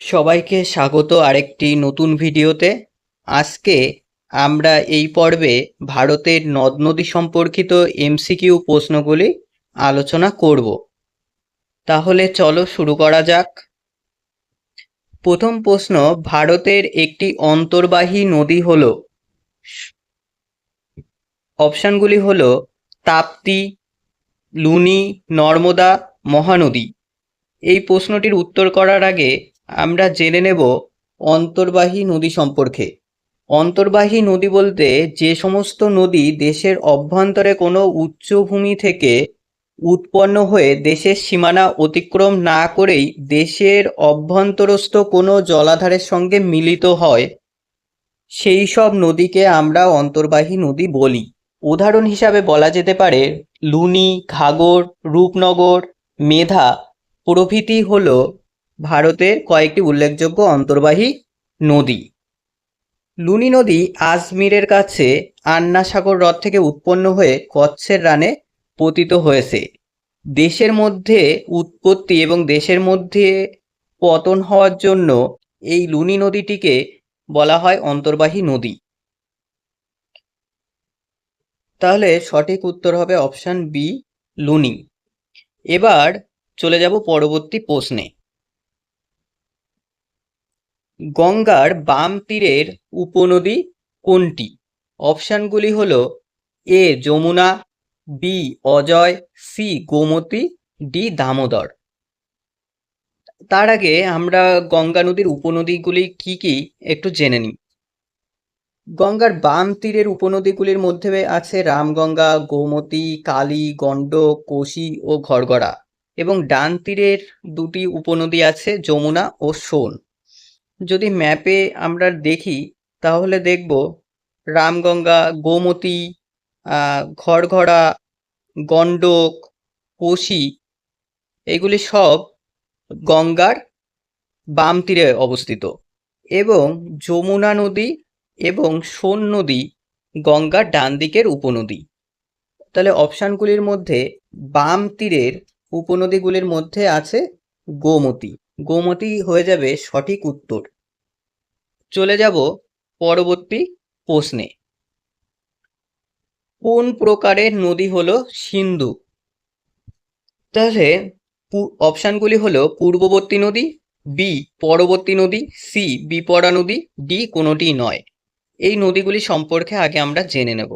সবাইকে স্বাগত আরেকটি নতুন ভিডিওতে। আজকে আমরা এই পর্বে ভারতের নদ নদী সম্পর্কিত এমসিকিউ প্রশ্নগুলি আলোচনা করব। তাহলে চলো শুরু করা যাক। প্রথম প্রশ্ন, ভারতের একটি অন্তর্বাহী নদী হল অপশানগুলি হল তাপ্তি, লুনি, নর্মদা, মহানদী। এই প্রশ্নটির উত্তর করার আগে আমরা জেনে নেব অন্তর্বাহী নদী সম্পর্কে। অন্তর্বাহী নদী বলতে যে সমস্ত নদী দেশের অভ্যন্তরে কোনো উচ্চভূমি থেকে উৎপন্ন হয়ে দেশের সীমানা অতিক্রম না করেই দেশের অভ্যন্তরস্থ কোনো জলাধারের সঙ্গে মিলিত হয়। সেই সব নদীকে আমরা অন্তর্বাহী নদী বলি। উদাহরণ হিসাবে বলা যেতে পারে, লুনি, ঘাগর, রূপনগর, মেধা প্রভৃতি হল ভারতের কয়েকটি উল্লেখযোগ্য অন্তর্বাহী নদী। লুনি নদী আজমিরের কাছে আন্না সাগর হ্রদ থেকে উৎপন্ন হয়ে কচ্ছের রানে পতিত হয়েছে। দেশের মধ্যে উৎপত্তি এবং দেশের মধ্যে পতন হওয়ার জন্য এই লুনি নদীটিকে বলা হয় অন্তর্বাহী নদী। তাহলে সঠিক উত্তর হবে অপশান বি, লুনি। এবার চলে যাব পরবর্তী প্রশ্নে। গঙ্গার বাম তীরের উপনদী কোনটি? অপশানগুলি হল A, Yamuna, B, Ajay, C, Gomti, D, Damodar. তার আগে আমরা গঙ্গা নদীর উপনদীগুলি কি কি একটু জেনে নিই। গঙ্গার বাম তীরের উপনদীগুলির মধ্যে আছে রামগঙ্গা, গোমতী, কালী গণ্ডক কোশি ও ঘরগড়া। এবং ডান তীরের দুটি উপনদী আছে যমুনা ও সোন। যদি ম্যাপে আমরা দেখি, তাহলে দেখব রামগঙ্গা, গোমতী ঘরঘড়া গণ্ডক, কোশি, এগুলি সব গঙ্গার বাম তীরে অবস্থিত এবং যমুনা নদী এবং সোন নদী গঙ্গার ডান দিকের উপনদী। তাহলে অপশানগুলির মধ্যে বাম তীরের উপনদীগুলির মধ্যে আছে গোমতী। গোমতী হয়ে যাবে সঠিক উত্তর। চলে যাব পরবর্তী প্রশ্নে। কোন প্রকারের নদী হলো সিন্ধু? তাহলে অপশানগুলি হলো পূর্ববর্তী নদী, বি, পরবর্তী নদী, সি, বিপরা নদী, ডি কোনোটি নয়। এই নদীগুলি সম্পর্কে আগে আমরা জেনে নেব।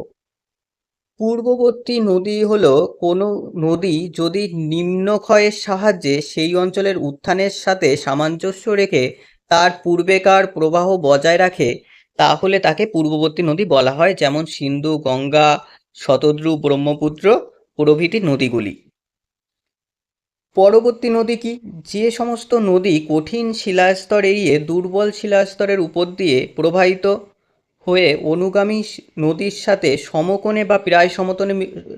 পূর্ববর্তী নদী হলো কোনো নদী যদি নিম্নক্ষয়ের সাহায্যে সেই অঞ্চলের উত্থানের সাথে সামঞ্জস্য রেখে তার পূর্বেকার প্রবাহ বজায় রাখে, তাহলে তাকে পূর্ববর্তী নদী বলা হয়, যেমন সিন্ধু, গঙ্গা, শতদ্রু, ব্রহ্মপুত্র, প্রভৃতি নদীগুলি। পরবর্তী নদী কি? যে সমস্ত নদী কঠিন শিলাস্তর এড়িয়ে দুর্বল শিলাস্তরের উপর দিয়ে প্রবাহিত হয়ে অনুগামী নদীর সাথে সমকোণে বা প্রায় সমতলে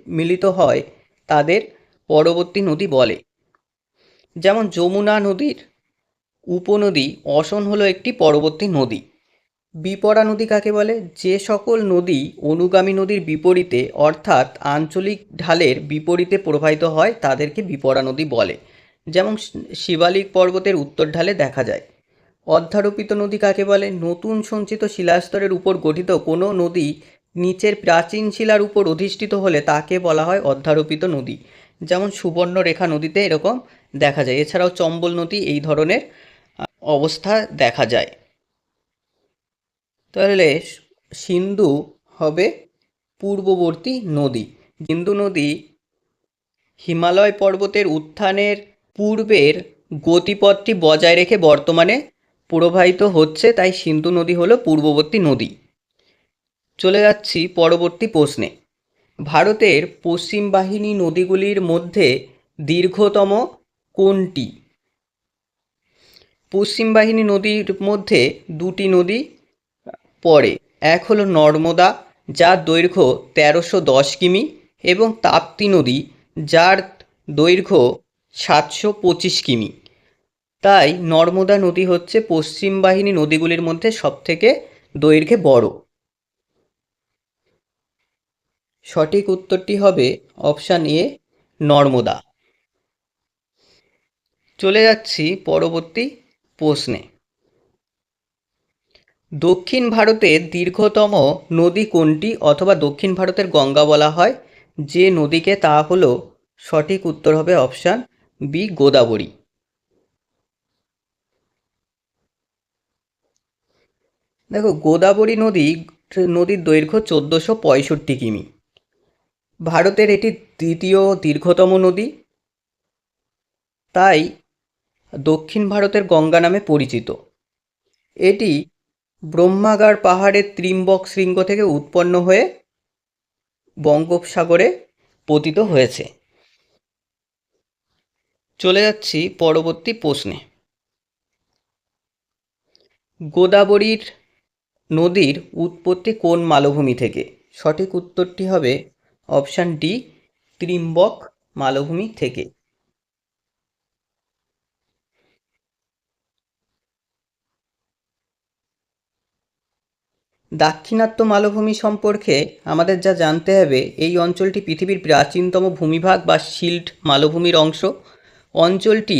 মিলিত হয়, তাদের পরবর্তী নদী বলে। যেমন যমুনা নদীর উপনদী অসন হলো একটি পরবর্তী নদী। বিপরা নদী কাকে বলে? যে সকল নদী অনুগামী নদীর বিপরীতে, অর্থাৎ আঞ্চলিক ঢালের বিপরীতে প্রবাহিত হয়, তাদেরকে বিপরা নদী বলে। যেমন শিবালিক পর্বতের উত্তর ঢালে দেখা যায়। অধ্যারোপিত নদী কাকে বলে? নতুন সঞ্চিত শিলাস্তরের উপর গঠিত কোনো নদী নিচের প্রাচীন শিলার উপর অধিষ্ঠিত হলে তাকে বলা হয় অধ্যারোপিত নদী। যেমন সুবর্ণরেখা নদীতে এরকম দেখা যায়। এছাড়াও চম্বল নদী এই ধরনের অবস্থা দেখা যায়। তাহলে সিন্ধু হবে পূর্ববর্তী নদী। সিন্ধু নদী হিমালয় পর্বতের উত্থানের পূর্বের গতিপথটি বজায় রেখে বর্তমানে প্রবাহিত হচ্ছে, তাই সিন্ধু নদী হলো পূর্ববর্তী নদী। চলে যাচ্ছি পরবর্তী প্রশ্নে। ভারতের পশ্চিম বাহিনী নদীগুলির মধ্যে দীর্ঘতম কোনটি? পশ্চিম বাহিনী নদীর মধ্যে দুটি নদী পড়ে। এক হলো নর্মদা, যার দৈর্ঘ্য তেরোশো দশ কিমি, এবং তাপ্তি নদী, যার দৈর্ঘ্য সাতশো পঁচিশ কিমি। তাই নর্মদা নদী হচ্ছে পশ্চিম বাহিনী নদীগুলির মধ্যে সবথেকে দৈর্ঘ্যে বড়। সঠিক উত্তরটি হবে অপশান এ, নর্মদা। চলে যাচ্ছি পরবর্তী প্রশ্নে। দক্ষিণ ভারতের দীর্ঘতম নদী কোনটি অথবা দক্ষিণ ভারতের গঙ্গা বলা হয়? যে নদীকে তা হলো সঠিক উত্তর হবে অপশান বি, গোদাবরী। দেখো, গোদাবরী নদী নদীর দৈর্ঘ্য চোদ্দোশো পঁয়ষট্টি কিমি। ভারতের এটি দ্বিতীয় দীর্ঘতম নদী। তাই দক্ষিণ ভারতের গঙ্গা নামে পরিচিত। এটি ব্রহ্মাগার পাহাড়ের ত্রিম্বক শৃঙ্গ থেকে উৎপন্ন হয়ে বঙ্গোপসাগরে পতিত হয়েছে। চলে যাচ্ছি পরবর্তী প্রশ্নে। গোদাবরীর নদীর উৎপত্তি কোন মালভূমি থেকে? সঠিক উত্তরটি হবে অপশান ডি, ত্রিম্বক মালভূমি থেকে। দাক্ষিণাত্য মালভূমি সম্পর্কে আমাদের যা জানতে হবে, এই অঞ্চলটি পৃথিবীর প্রাচীনতম ভূমিভাগ বা শিল্ড মালভূমির অংশ। অঞ্চলটি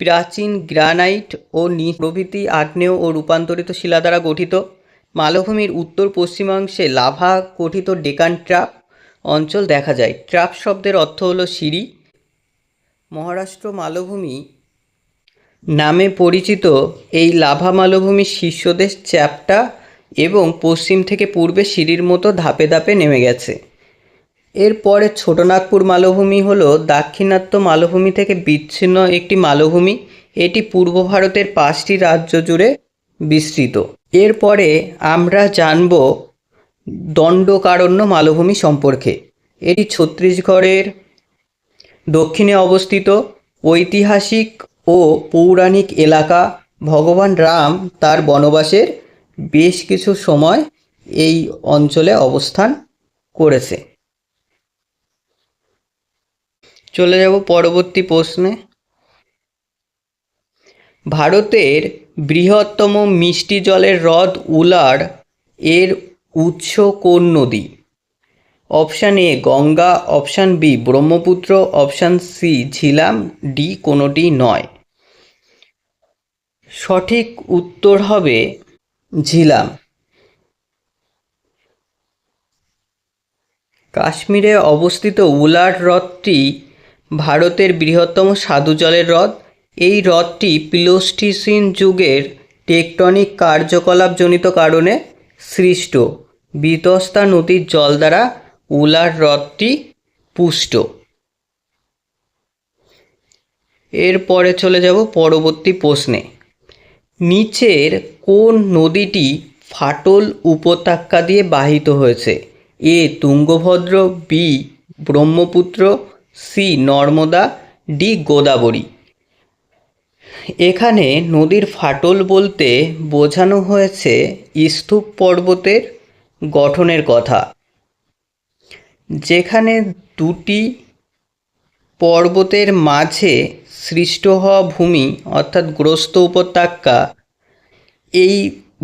প্রাচীন গ্রানাইট ও নি প্রভৃতি আগ্নেয় ও রূপান্তরিত শিলা দ্বারা গঠিত। মালভূমির উত্তর পশ্চিমাংশে লাভা গঠিত ডেকান ট্রাপ অঞ্চল দেখা যায়। ট্রাপ শব্দের অর্থ হলো সিঁড়ি। মহারাষ্ট্র মালভূমি নামে পরিচিত এই লাভা মালভূমির শীর্ষদেশ চ্যাপ্টা এবং পশ্চিম থেকে পূর্বে সিঁড়ির মতো ধাপে ধাপে নেমে গেছে। এরপরে ছোটনাগপুর মালভূমি হল দাক্ষিণাত্য মালভূমি থেকে বিচ্ছিন্ন একটি মালভূমি। এটি পূর্ব ভারতের পাঁচটি রাজ্য জুড়ে বিস্তৃত। এরপরে আমরা জানব দণ্ডকারণ্য মালভূমি সম্পর্কে। এটি ছত্তিশগড়ের দক্ষিণে অবস্থিত। ঐতিহাসিক ও পৌরাণিক এলাকা ভগবান রাম তার বনবাসের বেশ কিছু সময় এই অঞ্চলে অবস্থান করেছে। চলে যাব পরবর্তী প্রশ্নে। ভারতের বৃহত্তম মিষ্টি জলের হ্রদ উলার এর উৎস কোন নদী? Option A Ganga, option B Brahmaputra, option C Jhelum, D কোনোটি নয়। সঠিক উত্তর হবে ঝিলাম। কাশ্মীরে অবস্থিত উলার হ্রদটি ভারতের বৃহত্তম স্বাদু জলের হ্রদ। এই হ্রদটি প্লিস্টোসিন যুগের টেকটনিক কার্যকলাপজনিত কারণে সৃষ্ট। বিতস্তা নদীর জল দ্বারা উলার হ্রদটি পুষ্ট। এরপরে চলে যাব পরবর্তী প্রশ্নে। নিচের কোন নদীটি ফাটল উপত্যকা দিয়ে বাহিত হয়েছে? A Tungabhadra, B Brahmaputra, C Narmada, D Godavari. এখানে নদীর ফাটল বলতে বোঝানো হয়েছে স্তূপ পর্বতের গঠনের কথা। যেখানে দুটি পর্বতের মাঝে সৃষ্ট হওয়া ভূমি, অর্থাৎ গ্রস্ত উপত্যকা, এই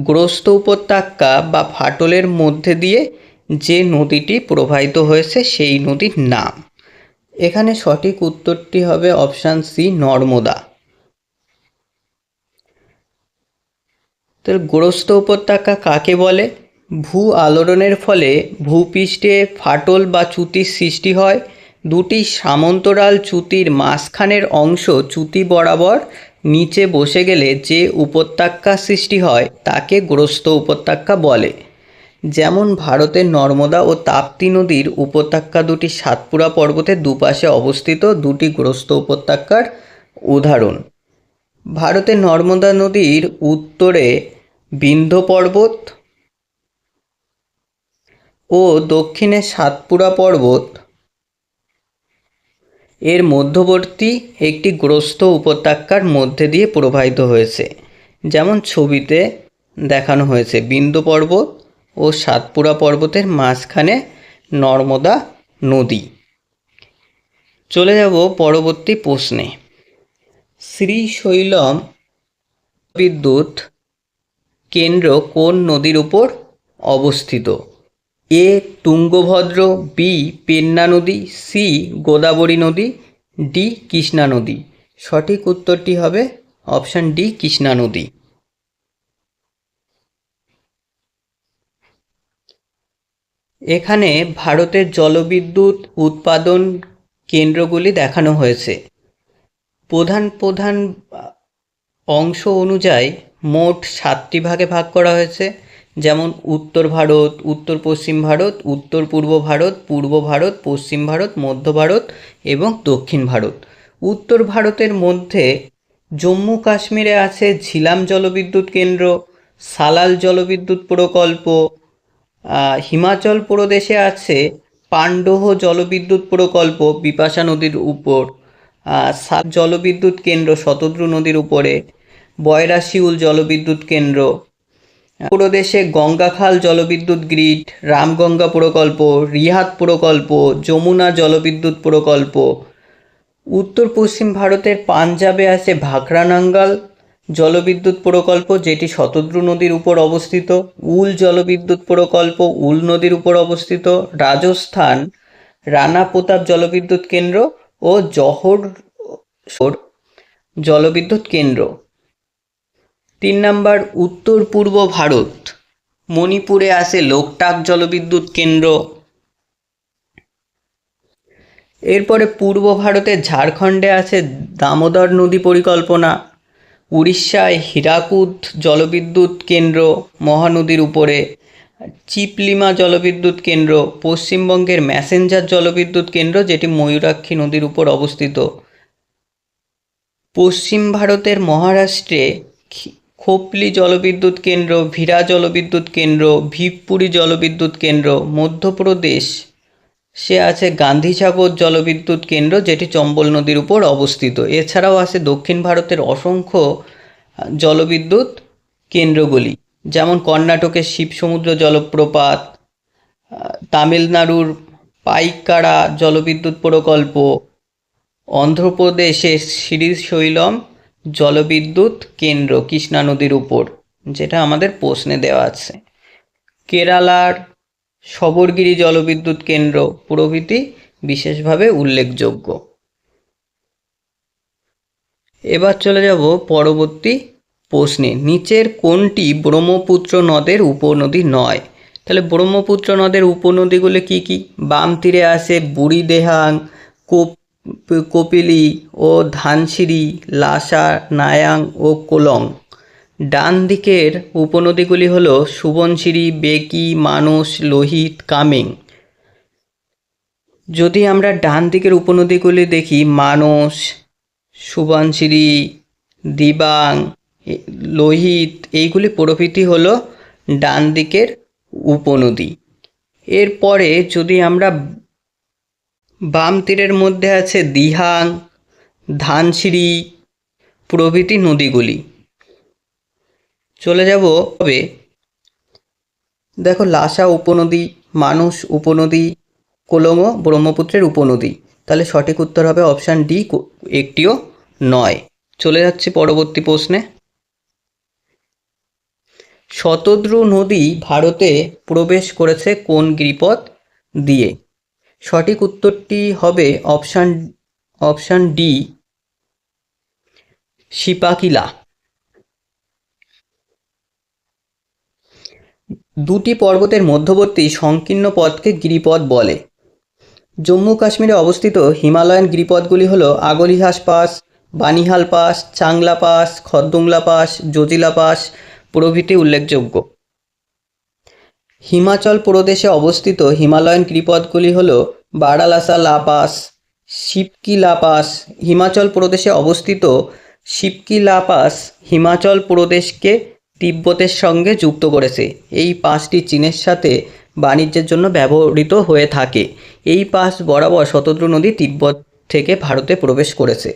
গ্রস্ত উপত্যকা বা ফাটলের মধ্যে দিয়ে যে নদীটি প্রবাহিত হয়েছে, সেই নদীর নাম। এখানে সঠিক উত্তরটি হবে অপশান সি, নর্মদা। তাহলে গ্রস্ত উপত্যকা কাকে বলে? ভূ আলোড়নের ফলে ভূপৃষ্ঠে ফাটল বা চ্যুতির সৃষ্টি হয়। দুটি সামন্তরাল চ্যুতির মাঝখানের অংশ চ্যুতি বরাবর নিচে বসে গেলে যে উপত্যকা সৃষ্টি হয়, তাকে গ্রস্ত উপত্যকা বলে। যেমন ভারতের নর্মদা ও তাপ্তি নদীর উপত্যকা দুটি সাতপুরা পর্বতের দুপাশে অবস্থিত, দুটি গ্রস্ত উপত্যকার উদাহরণ। ভারতের নর্মদা নদীর উত্তরে বিন্ধ্য পর্বত ও দক্ষিণে সাতপুরা পর্বত এর মধ্যবর্তী একটি গ্রস্ত উপত্যকার মধ্যে দিয়ে প্রবাহিত হয়েছে। যেমন ছবিতে দেখানো হয়েছে, বিন্দু পর্বত ও সাতপুরা পর্বতের মাঝখানে নর্মদা নদী। চলে যাব পরবর্তী প্রশ্নে। শ্রীশৈলম বিদ্যুৎ কেন্দ্র কোন নদীর উপর অবস্থিত? এ তুঙ্গভদ্র, বি পেন্না নদী, সি গোদাবরী নদী, ডি কৃষ্ণা নদী। সঠিক উত্তরটি হবে অপশান ডি কৃষ্ণা নদী। এখানে ভারতের জলবিদ্যুৎ উৎপাদন কেন্দ্রগুলি দেখানো হয়েছে। প্রধান প্রধান অংশ অনুযায়ী মোট সাতটি ভাগে ভাগ করা হয়েছে। যেমন উত্তর ভারত, উত্তর পশ্চিম ভারত, উত্তর পূর্ব ভারত পূর্ব ভারত, পশ্চিম ভারত, মধ্য ভারত এবং দক্ষিণ ভারত। উত্তর ভারতের মধ্যে জম্মু কাশ্মীরে আছে ঝিলাম জলবিদ্যুৎ কেন্দ্র, সালাল জলবিদ্যুৎ প্রকল্প হিমাচল প্রদেশে আছে পান্ডোহ জলবিদ্যুৎ প্রকল্প বিপাশা নদীর উপর জলবিদ্যুৎ কেন্দ্র শতদ্রু নদীর উপরে বয়রাশিউল জলবিদ্যুৎ কেন্দ্র প্রদেশে গঙ্গাখাল জলবিদ্যুৎ গ্রিড, রামগঙ্গা প্রকল্প রিহাত প্রকল্প, যমুনা জলবিদ্যুৎ প্রকল্প। উত্তর পশ্চিম ভারতের পাঞ্জাবে আছে ভাখরানাঙ্গাল জলবিদ্যুৎ প্রকল্প, যেটি শতদ্রু নদীর উপর অবস্থিত। উল জলবিদ্যুৎ প্রকল্প, উল নদীর উপর অবস্থিত। রাজস্থান, রানা প্রতাপ জলবিদ্যুৎ কেন্দ্র ও জহর জলবিদ্যুৎ কেন্দ্র। তিন নাম্বার, উত্তর পূর্ব ভারত। মণিপুরে আছে লোকটাক জলবিদ্যুৎ কেন্দ্র। এরপরে পূর্ব ভারতের ঝাড়খণ্ডে আছে দামোদর নদী পরিকল্পনা। উড়িষ্যায় হীরাকুদ জলবিদ্যুৎ কেন্দ্র মহানদীর উপরে। চিপলিমা জলবিদ্যুৎ কেন্দ্র, পশ্চিমবঙ্গের ম্যাসেঞ্জার জলবিদ্যুৎ কেন্দ্র, যেটি ময়ূরাক্ষী নদীর উপর অবস্থিত। পশ্চিম ভারতের মহারাষ্ট্রে খোপলি জলবিদ্যুৎ কেন্দ্র, ভিরা জলবিদ্যুৎ কেন্দ্র ভিবপুরি জলবিদ্যুৎ কেন্দ্র, মধ্যপ্রদেশ। সে আছে গান্ধীসাগর জলবিদ্যুৎ কেন্দ্র, যেটি চম্বল নদীর উপর অবস্থিত। এছাড়াও আছে দক্ষিণ ভারতের অসংখ্য জলবিদ্যুৎ কেন্দ্রগুলি, যেমন কর্ণাটকের শিবসমুদ্র জলপ্রপাত তামিলনাড়ুর পাইকাড়া জলবিদ্যুৎ প্রকল্প, অন্ধ্রপ্রদেশের শ্রীশৈলম জলবিদ্যুৎ কেন্দ্র কৃষ্ণা নদীর উপর, যেটা আমাদের প্রশ্নে দেওয়া আছে। কেরালার সবরগিরি জলবিদ্যুৎ কেন্দ্র প্রভৃতি বিশেষভাবে উল্লেখযোগ্য। এবার চলে যাব পরবর্তী প্রশ্নে। নিচের কোনটি ব্রহ্মপুত্র নদের উপনদী নয়? তাহলে ব্রহ্মপুত্র নদের উপনদীগুলো কি কি? বাম তীরে আছে বুড়িদেহাং, কোপ কপিলি ও ধানসিঁড়ি, লাসা, নায়াং ও কোলং। ডান দিকের উপনদীগুলি হল সুবনশিরি বেকি, মানস, লোহিত, কামেং। যদি আমরা ডান দিকের উপনদীগুলি দেখি, মানস সুবনশিরি দিবাং লোহিত, এইগুলি প্রভৃতি হল ডান দিকের উপনদী। এরপরে যদি আমরা বাম তীরের মধ্যে আছে দিহাং, ধানসিঁড়ি, প্রভৃতি নদীগুলি। চলে যাব তবে। দেখো লাসা উপনদী, মানুষ উপনদী কোলংও ব্রহ্মপুত্রের উপনদী। তাহলে সঠিক উত্তর হবে অপশান ডি একটিও নয়। চলে যাচ্ছি পরবর্তী প্রশ্নে। শতদ্রু নদী ভারতে প্রবেশ করেছে কোন গিরিপথ দিয়ে? সঠিক উত্তরটি হবে অপশান অপশান ডি সিপাকিলা দুটি পর্বতের মধ্যবর্তী সংকীর্ণ পথকে গিরিপথ বলে। জম্মু কাশ্মীরে অবস্থিত হিমালয়ান গিরিপথগুলি হল Aglihas pass, Banihal pass, Changla pass Khardungla pass, Zojila pass প্রভৃতি উল্লেখযোগ্য। হিমাচল প্রদেশে অবস্থিত হিমালয়ান গিরিপথগুলি হল বারালাসা লা পাস শিবকি লা পাস হিমাচল প্রদেশে অবস্থিত শিবকি লা পাস হিমাচল প্রদেশকে তিব্বতের সঙ্গে যুক্ত করেছে। এই পাসটি চীনের সাথে বাণিজ্যের জন্য ব্যবহৃত হয়ে থাকে। এই পাস বরাবর শতদ্রু নদী তিব্বত থেকে ভারতে প্রবেশ করেছে।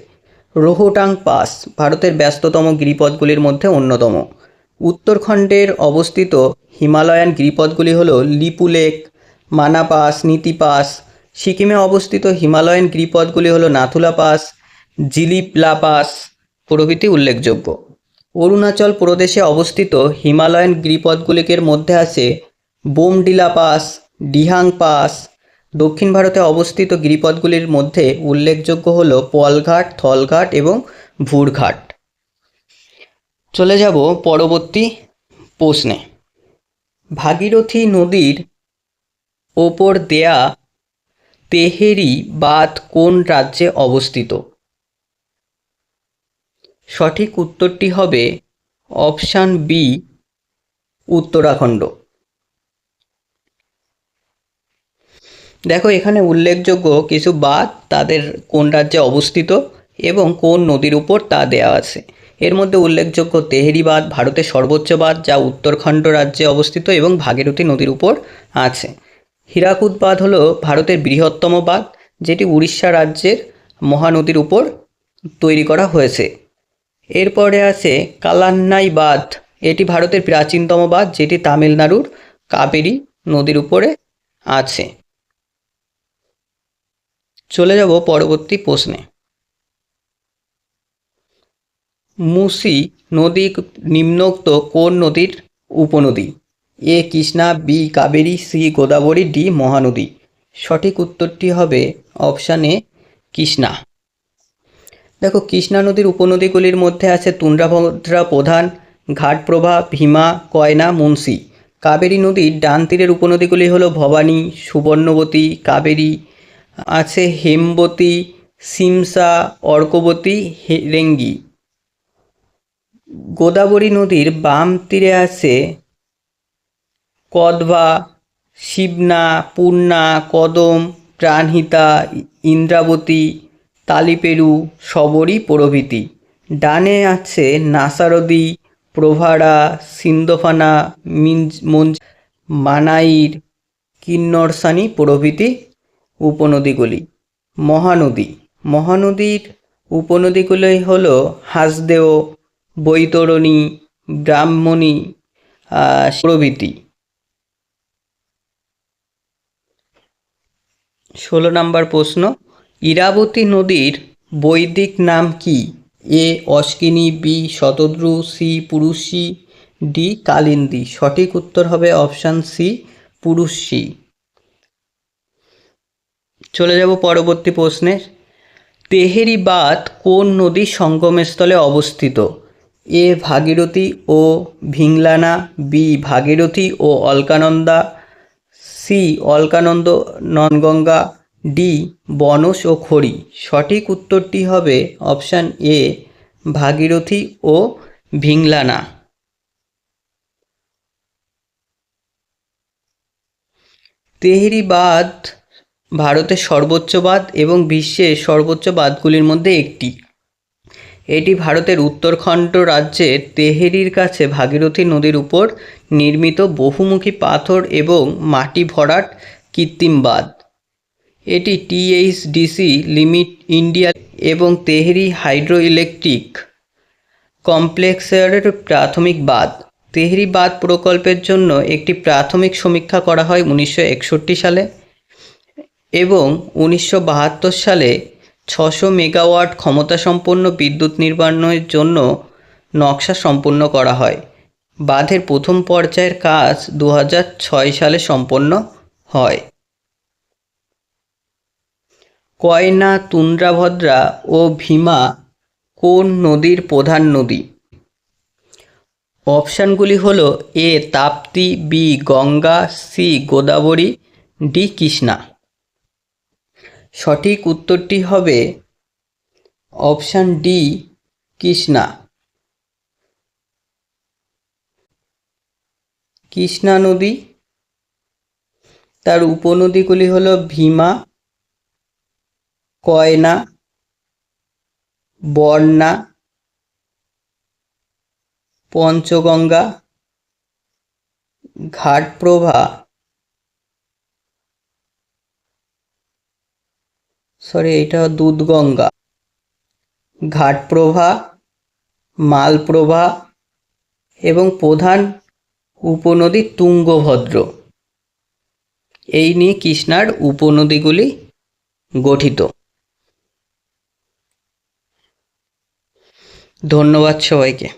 রোহটাং পাস ভারতের ব্যস্ততম গিরিপথগুলির মধ্যে অন্যতম। উত্তরখণ্ডের অবস্থিত হিমালয়ান গিরিপথগুলি হল Lipu lake, Mana pass, Niti pass. সিকিমে অবস্থিত হিমালয়ান গিরিপথগুলি হল নাথুলা পাস, জিলিপলা পাস প্রভৃতি উল্লেখযোগ্য। অরুণাচল প্রদেশে অবস্থিত হিমালয়ান গিরিপথগুলিকের মধ্যে আছে বোমডিলা পাস, ডিহাং পাস। দক্ষিণ ভারতে অবস্থিত গিরিপথগুলির মধ্যে উল্লেখযোগ্য হল পলঘাট থলঘাট এবং ভুরঘাট। চলে যাব পরবর্তী প্রশ্নে। ভাগীরথী নদীর ওপর দেয়া তেহেরি বাঁধ কোন রাজ্যে অবস্থিত? সঠিক উত্তরটি হবে অপশান বি উত্তরাখণ্ড। দেখো, এখানে উল্লেখযোগ্য কিছু বাঁধ তাদের কোন রাজ্যে অবস্থিত এবং কোন নদীর উপর তা দেয়া আছে। এর মধ্যে উল্লেখযোগ্য তেহেরি বাঁধ ভারতের সর্বোচ্চ বাঁধ, যা উত্তরখণ্ড রাজ্যে অবস্থিত এবং ভাগীরথী নদীর উপর আছে। হীরাকুদ বাঁধ হলো ভারতের বৃহত্তম বাঁধ, যেটি উড়িষ্যা রাজ্যের মহানদীর উপর তৈরি করা হয়েছে। এরপরে আছে কালান্নাই বাঁধ, এটি ভারতের প্রাচীনতম বাঁধ, যেটি তামিলনাড়ুর কাবেরী নদীর উপরে আছে। চলে যাব পরবর্তী প্রশ্নে। মুসি নদী নিম্নোক্ত কোন নদীর উপনদী? A Krishna, B Kaveri, C Godavari, D Mahanadi. সঠিক উত্তরটি হবে অপশান এ কৃষ্ণা। দেখো, কৃষ্ণা নদীর উপনদীগুলির মধ্যে আছে তুন্দ্রাভদ্রা প্রধান, ঘাটপ্রভা, ভীমা, কয়না, মুন্সি। কাবেরী নদীর ডান তীরের উপনদীগুলি হলো ভবানী, সুবর্ণবতী, কাবেরী, আছে হেমবতী, সিমসা, অর্কবতী রেঙ্গি। গোদাবরী নদীর বাম তীরে আছে কদবা, শিবনা পূর্ণা কদম, প্রাণহিতা, ইন্দ্রাবতী, তালিপেরু, সবরী প্রভৃতি। ডানে আছে নাসারদি, প্রভারা সিন্ধফানা মিঞ্জ, মঞ্জ, মানাইর, কিন্নরসানি প্রভৃতি উপনদীগুলি। মহানদী। মহানদীর উপনদীগুলি হল হাসদেও বৈতরণী, ব্রাহ্মণী প্রভৃতি ষোলো নম্বর প্রশ্ন, ইরাবতী নদীর বৈদিক নাম কি? A, Ashwini, B, Shatadru, C, Purushni, D, Kalindi. সঠিক উত্তর হবে অপশান সি, পুরুষী। চলে যাব পরবর্তী প্রশ্নের। তেহেরি বাঁধ কোন নদীর সঙ্গমস্থলে অবস্থিত? এ ভাগীরথী ও ভিংলানা বি ভাগীরথী ও অলকানন্দা, সি অলকানন্দ ননগঙ্গা, ডি বনস ও খড়ি। সঠিক উত্তরটি হবে অপশান এ, ভাগীরথী ও ভিংলানা তেহরি বাঁধ ভারতের সর্বোচ্চ বাঁধ এবং বিশ্বের সর্বোচ্চ বাঁধগুলির মধ্যে একটি। এটি ভারতের উত্তরখণ্ড রাজ্যের তেহেরির কাছে ভাগীরথী নদীর উপর নির্মিত বহুমুখী পাথর এবং মাটি ভরাট কৃত্রিম বাঁধ। এটি টিএইচডিসি লিমিট ইন্ডিয়া এবং তেহরি হাইড্রো ইলেকট্রিক কমপ্লেক্সের প্রাথমিক বাঁধ। তেহরি বাঁধ প্রকল্পের জন্য একটি প্রাথমিক সমীক্ষা করা হয় উনিশশো একষট্টি সালে এবং উনিশশো বাহাত্তর সালে ছশো মেগাওয়াট ক্ষমতাসম্পন্ন বিদ্যুৎ নির্মাণের জন্য নকশা সম্পন্ন করা হয়। বাঁধের প্রথম পর্যায়ের কাজ দু সালে সম্পন্ন হয়। কয়না, তুন্দ্রাভদ্রা ও ভীমা কোন নদীর প্রধান নদী? অপশানগুলি হল A, Tapti, B, Ganga, C, Godavari, D, Krishna. সঠিক উত্তরটি হবে অপশান ডি, কৃষ্ণা। কৃষ্ণা নদী। তার উপনদীগুলি হল ভীমা, কয়না, বর্ণা, পঞ্চগঙ্গা, ঘাটপ্রভা। সরি এটা দুধগঙ্গা। ঘাটপ্রভা, মালপ্রভা এবং প্রধান উপনদী তুঙ্গভদ্র। এই নিয়ে কৃষ্ণার উপনদীগুলি গঠিত। ধন্যবাদ সবাইকে।